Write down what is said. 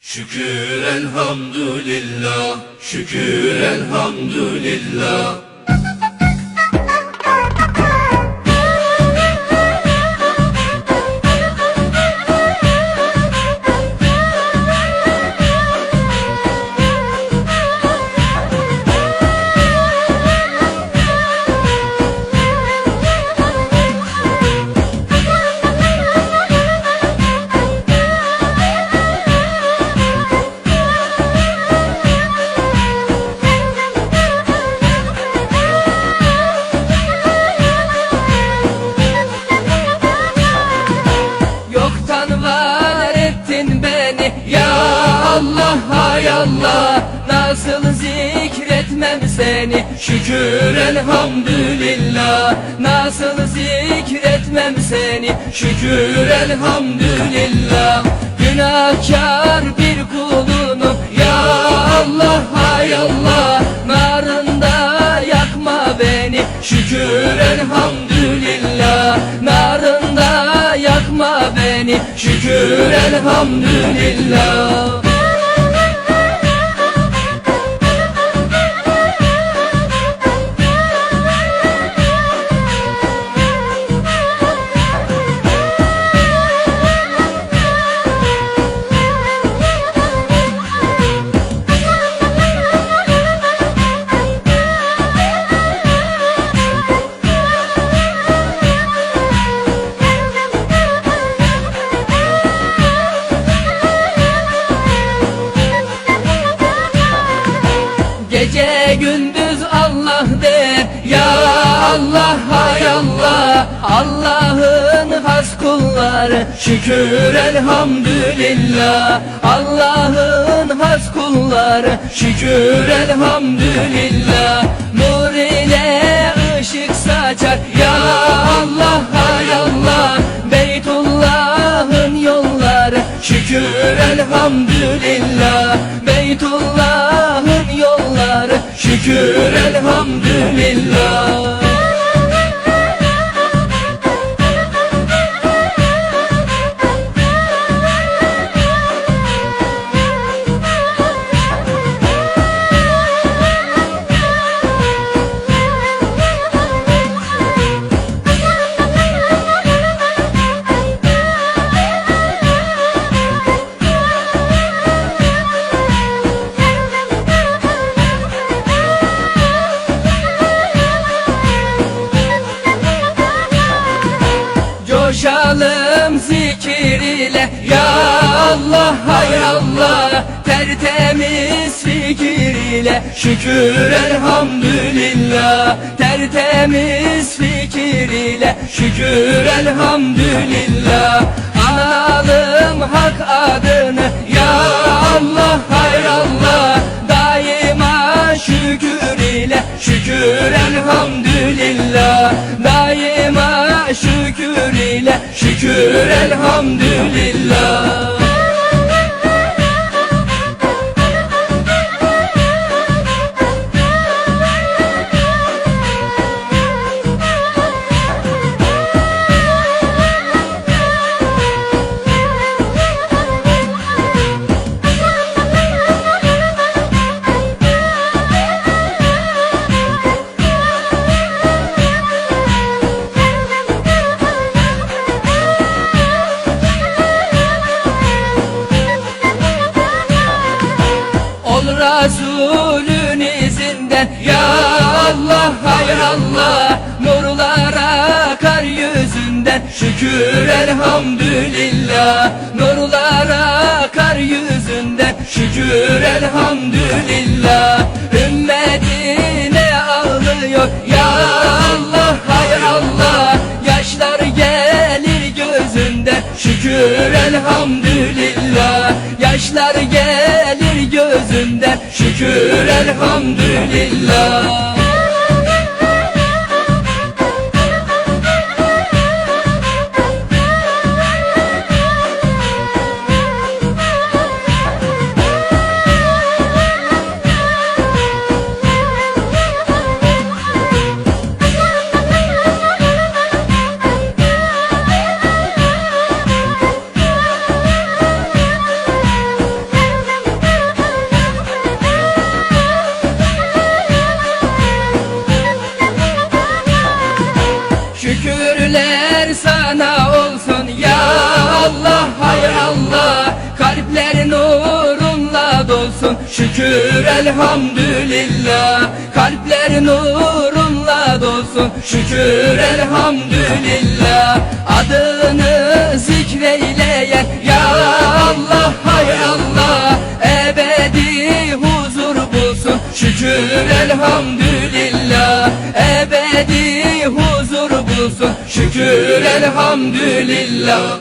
Şükür elhamdülillah, şükür elhamdülillah. Allah Nasıl zikretmem seni? Şükür elhamdülillah. Nasıl zikretmem seni? Şükür elhamdülillah. Günahkar bir kulunum Ya Allah hay Allah Narında yakma beni. Şükür elhamdülillah. Narında yakma beni. Şükür elhamdülillah gündüz Allah de Ya Allah hay Allah Allah'ın has kulları. Şükür elhamdülillah Allah'ın has kulları. Şükür elhamdülillah Nur ile ışık saçar. Ya Allah hay Allah Beytullah'ın yolları. Şükür elhamdülillah Beytullah'ın yolları Şükür elhamdülillah Tertemiz fikir ile Şükür elhamdülillah. Tertemiz fikir ile Şükür elhamdülillah. Analım hak adını Ya Allah hay Allah. Daima şükür ile Şükür elhamdülillah. Daima şükür ile Şükür elhamdülillah Allah Nurlar akar yüzünden Şükür elhamdülillah. Nurlar akar yüzünden Şükür elhamdülillah. Ümmetine ağlıyor Ya Allah hay Allah. Yaşlar gelir gözünden Şükür elhamdülillah. Yaşlar gelir gözünden Şükür elhamdülillah şükür elhamdülillah. Kalpler nurunla dolsun. Şükür elhamdülillah. Adını zikreyleyen ya Allah hay Allah. Ebedi huzur bulsun. Şükür elhamdülillah. Ebedi huzur bulsun. Şükür elhamdülillah